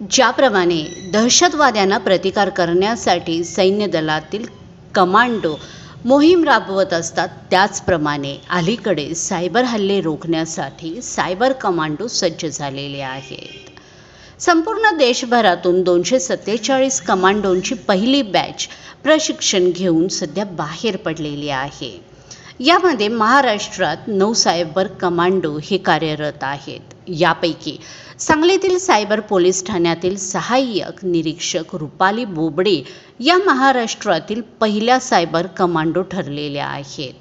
ज्याप्रमाणे दहशतवाद्यांना प्रतिकार करण्यासाठी सैन्य दलातील कमांडो मोहीम राबवत असतात त्याचप्रमाणे अलीकडे सायबर हल्ले रोखण्यासाठी सायबर कमांडो सज्ज झालेले आहेत. संपूर्ण देशभरातून दोनशे सत्तेचाळीस कमांडोंची पहिली बॅच प्रशिक्षण घेऊन सध्या बाहेर पडलेली आहे. यामध्ये महाराष्ट्रात नऊ सायबर कमांडो हे कार्यरत आहेत. यापैकी. सांगलीतील सायबर पोलीस ठाण्यातील सहाय्यक निरीक्षक रुपाली बोबडे या महाराष्ट्रातील पहिल्या सायबर कमांडो ठरलेल्या आहेत.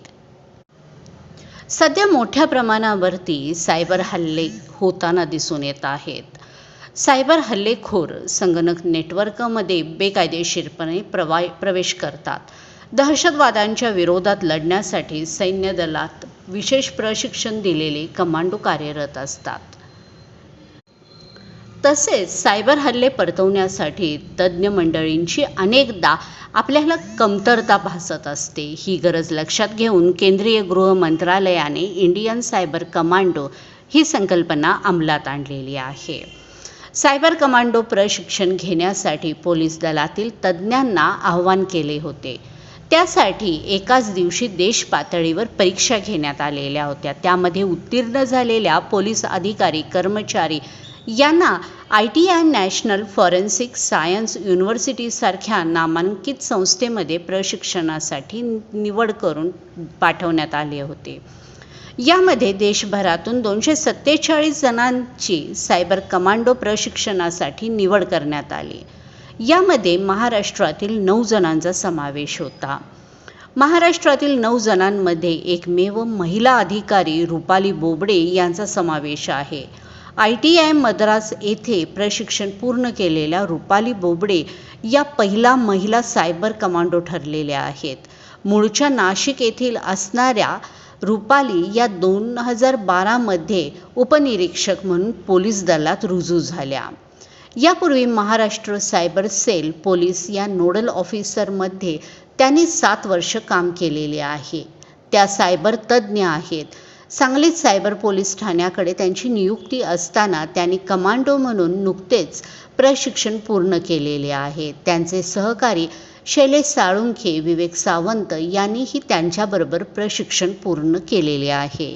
सध्या मोठ्या प्रमाणावरती सायबर हल्ले होताना दिसून येत आहेत. सायबर हल्लेखोर संगणक नेटवर्कमध्ये बेकायदेशीरपणे प्रवा प्रवेश करतात. दहशतवाद्यांच्या विरोधात लढण्यासाठी सैन्य दलात विशेष प्रशिक्षण दिलेले कमांडो कार्यरत असतात. तसेच सायबर हल्ले परतवण्यासाठी तज्ज्ञ मंडळींची अनेकदा आपल्याला कमतरता भासत असते. ही गरज लक्षात घेऊन केंद्रीय गृह मंत्रालयाने इंडियन सायबर कमांडो ही संकल्पना अंमलात आणलेली आहे. सायबर कमांडो प्रशिक्षण घेण्यासाठी पोलीस दलातील तज्ज्ञांना आवाहन केले होते. त्यासाठी एकाच दिवशी देश पातळीवर परीक्षा घेण्यात आलेल्या होत्या. त्यामध्ये उत्तीर्ण झालेल्या पोलीस अधिकारी कर्मचारी यांना I T I national forensic science युनिव्हर्सिटीसारख्या नामांकित संस्थेमध्ये प्रशिक्षणासाठी निवड करून पाठवण्यात आले होते. यामध्ये देशभरातून दोनशे सत्तेचाळीस जणांची सायबर कमांडो प्रशिक्षणासाठी निवड करण्यात आली. यामध्ये महाराष्ट्रातील नऊ जणांचा समावेश होता. महाराष्ट्रातील नऊ जणांमध्ये एकमेव महिला अधिकारी रुपाली बोबडे यांचा समावेश आहे. आय टी आय मद्रास येथे प्रशिक्षण पूर्ण केलेल्या रुपाली बोबडे या पहिला महिला सायबर कमांडो ठरलेल्या आहेत. मूळच्या नाशिक येथील असणाऱ्या रुपाली या दोन हजार बारामध्ये उपनिरीक्षक म्हणून पोलीस दलात रुजू झाल्या. यापूर्वी महाराष्ट्र सायबर सेल पोलीस या नोडल ऑफिसरमध्ये त्यांनी सात वर्ष काम केलेले आहे. त्या सायबर तज्ज्ञ आहेत. सांगलीत सायबर पोलीस ठाण्याकडे त्यांची नियुक्ती असताना त्यांनी कमांडो म्हणून नुकतेच प्रशिक्षण पूर्ण केलेले आहे. त्यांचे सहकारी शैलेश साळुंखे विवेक सावंत यांनीही त्यांच्याबरोबर प्रशिक्षण पूर्ण केलेले आहे.